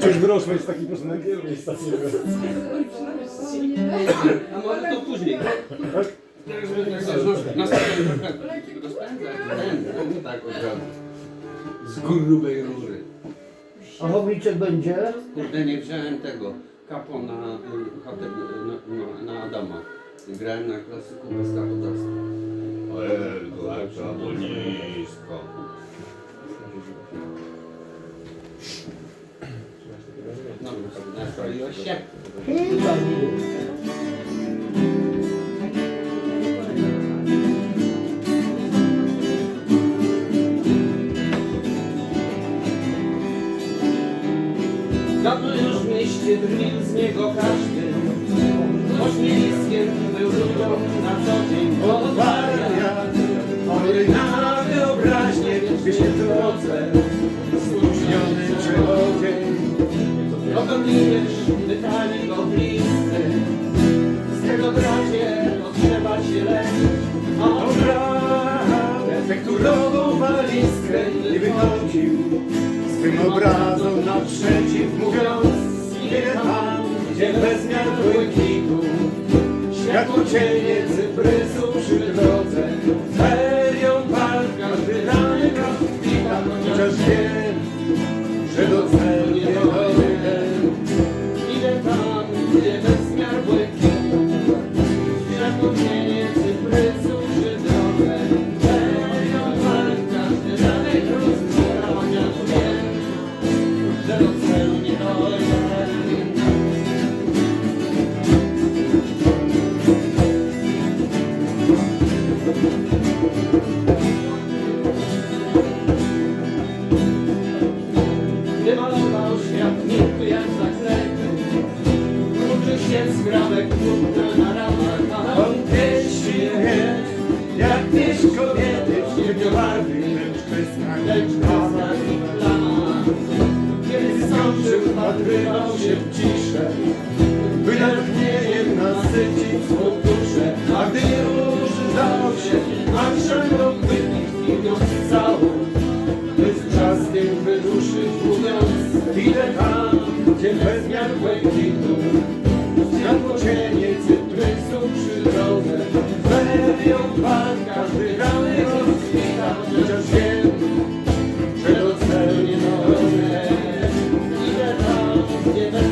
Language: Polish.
Coś wyrosłeś z takim piosenek? Stacji A może to później. Tak? Tak. Z grubej rury. A chomiczek będzie? Kurde, nie wziąłem tego kapo na, y, y, na, na Adama. Grałem na klasyku bez kapodawstwa. Ojej, to Nastroiłeś się? Chyba. Dawno już w mieście drwił z niego każdy Ośmieliskiem był ludziom na co dzień Wariat, chory na Dokonujesz, pytali go bliscy Z tego bracie to trzeba się leczyć A on Brał efekturową walizkę i wychodził swym obrazom naprzeciw, mówiąc Idę tam, gdzie bezmiar błękitu Światło cienie cyprysu przy drodze. Ferią każdy rany rozkwita Chociaż wiem, że do skrawek trudna na A On pieści wie, jak pieśń kobiety w siedmiobarwy lecz bez bez plama Kiedy skończył, wpatrywał się w ciszę, by natchnieniem nasycić swą duszę. A gdy już zdał się, a trzeba wypić pieniądz całą, by z wrzaskiem wyduszyć mówiąc, idę tam, gdzie bezmiar błękitu albo cienie cytrysu przy drodze. Wewią pan każdy rany rozkwita, że do celu nie